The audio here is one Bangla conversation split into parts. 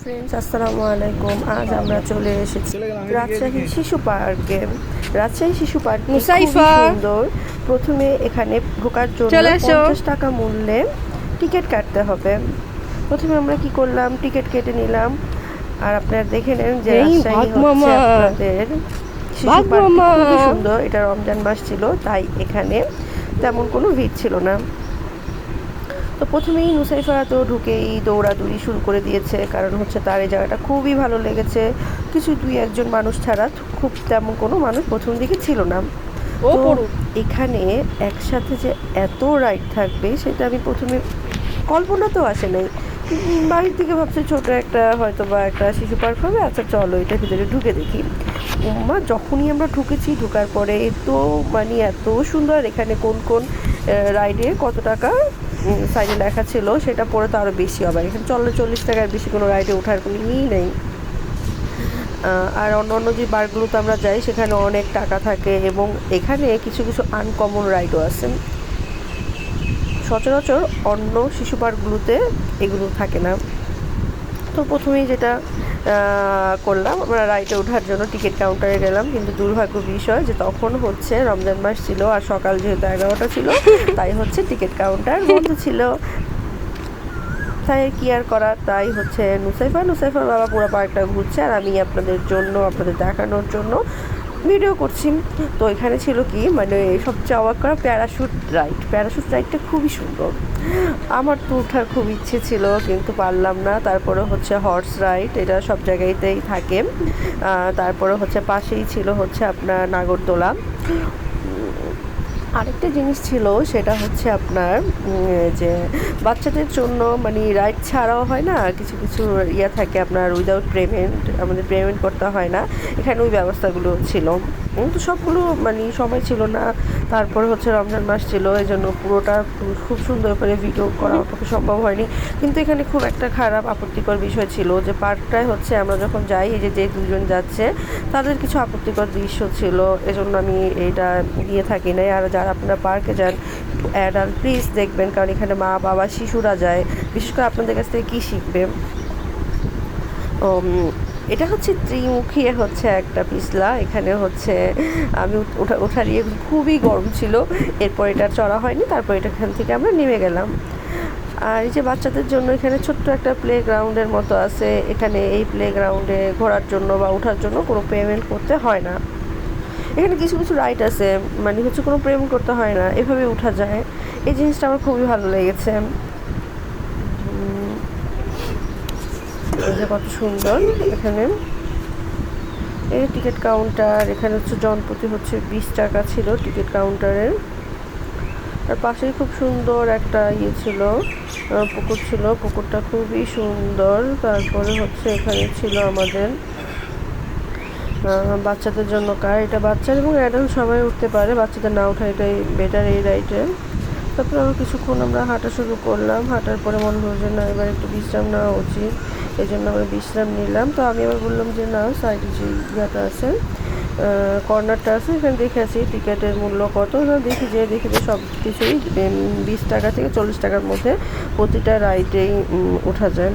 ফ্রেন্ডস আসসালামু আলাইকুম। আজ আমরা চলে এসেছি রাজশাহী শিশু পার্কে। রাজশাহী শিশু পার্ক। সুন্দর। প্রথমে এখানে ঢোকার জন্য পঞ্চাশ টাকা মূল্যে টিকিট কাটতে হবে। প্রথমে আমরা কি করলাম? টিকিট কেটে নিলাম। আর আপনারা দেখে নেন যে এই রাজশাহী হচ্ছে আপনাদের শিশু ভাগ পার্কটি খুবই সুন্দর। এটা রমজান মাস ছিল তাই এখানে তেমন কোনো ভিড় ছিল না। তো প্রথমেই নুসাইফা তো ঢুকেই দৌড়াদৌড়ি শুরু করে দিয়েছে কারণ হচ্ছে তার এই জায়গাটা খুবই ভালো লেগেছে। কিছু দুই একজন মানুষ ছাড়া খুব তেমন কোনো মানুষ প্রথম দিকে ছিল না। ও তো এখানে একসাথে যে এত রাইড থাকবে সেটা আমি প্রথমে কল্পনা তো আসে নাই। বাড়ির থেকে ভাবছি ছোট একটা হয়তো বা একটা শিশু পার্ক হবে আচ্ছা চলো এটা ভিতরে ঢুকে দেখি। মা যখনই আমরা ঢুকেছি ঢুকার পরে তো মানে এত সুন্দর এখানে কোন কোন রাইডে কত টাকা সাইডে লেখা ছিল, সেটা পরে তো আরও বেশি হবে। এখানে চল্লিশ চল্লিশ টাকার বেশি কোনো রাইডে ওঠার কোনো ইয়েই নেই। আর অন্য অন্য যে বারগুলোতে আমরা যাই, সেখানে অনেক টাকা থাকে এবং এখানে কিছু কিছু আনকমন রাইডও আছে। সচরাচর অন্য শিশু পার্কগুলোতে এগুলো থাকে না। তো প্রথমেই যেটা করলাম, আমরা রাইটে ওঠার জন্য টিকিট কাউন্টারে গেলাম, কিন্তু দুর্ভাগ্য বিষয় যে তখন হচ্ছে রমজান মাস ছিল আর সকাল যেহেতু এগারোটা ছিল, তাই হচ্ছে টিকিট কাউন্টার বন্ধ ছিল। তাই কি আর করা তাই হচ্ছে নুসাইফা, নুসাইফার বাবা পুরো পার্কটা ঘুরছে আর আমি আপনাদের জন্য, আপনাদের দেখানোর জন্য ভিডিও করছি। তো এখানে ছিল কি মানে সবচেয়ে অবাক করা প্যারাশুট রাইড। প্যারাশুট রাইডটা খুবই সুন্দর। আমার তো ওঠার খুব ইচ্ছে ছিল, কিন্তু পারলাম না। তারপরে হচ্ছে হর্স রাইড এটা সব জায়গাতেই থাকে। তারপরে হচ্ছে পাশেই ছিল হচ্ছে আপনার নাগরদোলা। আরেকটা জিনিস ছিল, সেটা হচ্ছে আপনার যে বাচ্চাদের জন্য মানে রাইড ছাড়াও হয় না, কিছু কিছু ইয়ে থাকে আপনার উইদাউট পেমেন্ট আমাদের পেমেন্ট করতে হয় না, এখানে ওই ব্যবস্থাগুলো ছিল। তো সবগুলো মানে সময় ছিল না, তারপরে হচ্ছে রমজান মাস ছিল এই জন্য পুরোটা খুব সুন্দর করে ভিডিও করা পক্ষে সম্ভব হয়নি। কিন্তু এখানে খুব একটা খারাপ আপত্তিকর বিষয় ছিল যে পার্কটায় হচ্ছে আমরা যখন যাই, এই যে যে দুজন যাচ্ছে, তাদের কিছু আপত্তিকর দৃশ্য ছিল, এজন্য আমি এটা দিয়ে থাকি নাই। আর যারা আপনারা পার্কে যান অ্যাডাল্ট প্লিজ দেখবেন, কারণ এখানে মা, বাবা, শিশুরা যায়। বিশেষ করে আপনাদের কাছ থেকে কী শিখবে? এটা হচ্ছে ত্রিমুখী হচ্ছে একটা পিছলা, এখানে হচ্ছে আমি ওঠা ওঠা নিয়ে খুবই গরম ছিল। এরপর এটা চড়া হয়নি, তারপর এটা এখান থেকে আমরা নেমে গেলাম। আর এই যে বাচ্চাদের জন্য এখানে ছোট্ট একটা প্লে গ্রাউন্ডের মতো আছে। এখানে এই প্লে গ্রাউন্ডে ঘোরার জন্য বা ওঠার জন্য কোনো পেমেন্ট করতে হয় না। এখানে কিছু কিছু রাইট আছে মানে হচ্ছে কোনো প্রেম করতে হয় না, এভাবে উঠা যায়। এই জিনিসটা আমার খুবই ভালো লেগেছে। যে কত সুন্দর এখানে। এই টিকিট কাউন্টার এখানে হচ্ছে জনপ্রতি হচ্ছে বিশ টাকা ছিল টিকিট কাউন্টারের আর পাশেই খুব সুন্দর একটা ইয়ে ছিল পুকুর ছিল। পুকুরটা খুবই সুন্দর। তারপরে হচ্ছে এখানে ছিল আমাদের বাচ্চাদের জন্য কার এটা বাচ্চা এবং অ্যাডাল্ট সবাই উঠতে পারে। বাচ্চাদের না ওঠা এটাই বেটার এই রাইডে তারপরে আরও কিছুক্ষণ আমরা হাঁটা শুরু করলাম। হাঁটার পরে মনে হলো যে, না, এবার একটু বিশ্রাম নেওয়া উচিত। এই জন্য আমরা বিশ্রাম নিলাম। তো আমি আবার বললাম যে, না, সাইডে যে ইয়েটা আছে কর্নারটা আছে, এখানে দেখে আছি টিকিটের মূল্য কত। দেখি যে দেখি যে সব কিছুই বিশ টাকা থেকে চল্লিশ টাকার মধ্যে প্রতিটা রাইডেই ওঠা যায়।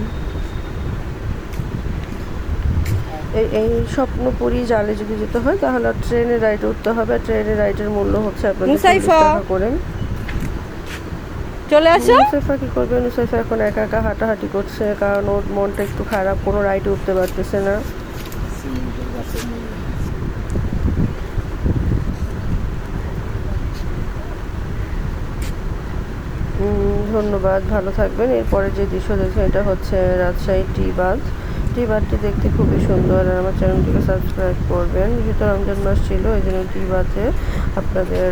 এই এই স্বপ্নপুরি জালে যদি যেতে হয় তাহলে ট্রেনের রাইডে উঠতে হবে। আর ট্রেনের রাইডের মূল্য হচ্ছে আপনাদের চল্লিশ মুসাইফা। টাকা করে। চলে আসো। নুসাইফা কি করবে? নুসাইফা এখন একা একা হাঁটাহাঁটি করছে কারণ ওর মনটা একটু খারাপ কোনো রাইডে উঠতে পারতেছে না। ধন্যবাদ ভালো থাকবেন। এরপরে যে দৃশ্য দেখছেন এটা হচ্ছে রাজশাহী টি বাঁধ। টি বাঁধটি দেখতে খুবই সুন্দর, আর আমার চ্যানেলটিকে সাবস্ক্রাইব করবেন। যেহেতু রমজান মাস ছিল, এই জন্য টি বাঁধে আপনাদের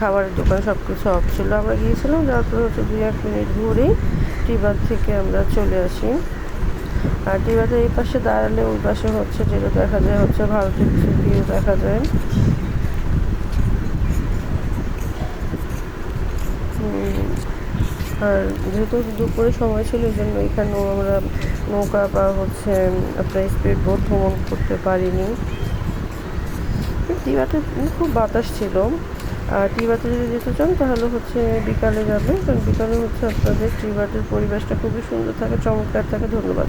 খাবারের দোকান সব কিছু অফ ছিল। আমরা গিয়েছিলাম পর হচ্ছে দুই এক মিনিট ঘুরেই টি বাঁধ থেকে আমরা চলে আসি। আর টি বাঁধের এই পাশে দাঁড়ালে ওই পাশে হচ্ছে যেটা দেখা যায়, হচ্ছে ভারতের কিছু ভিউ দেখা যায়। আর যেহেতু দুপুরে সময় ছিল ওই জন্য এখানেও আমরা নৌকা বা হচ্ছে আপনার স্পিড বোট ভ্রমণ করতে পারিনি। টিবাতে খুব বাতাস ছিল। আর টিবাতে যদি যেতে চান, তাহলে হচ্ছে বিকালে যাবে কারণ বিকালে হচ্ছে আপনাদের টিবাটের পরিবেশটা খুবই সুন্দর থাকে, চমৎকার থাকে। ধন্যবাদ।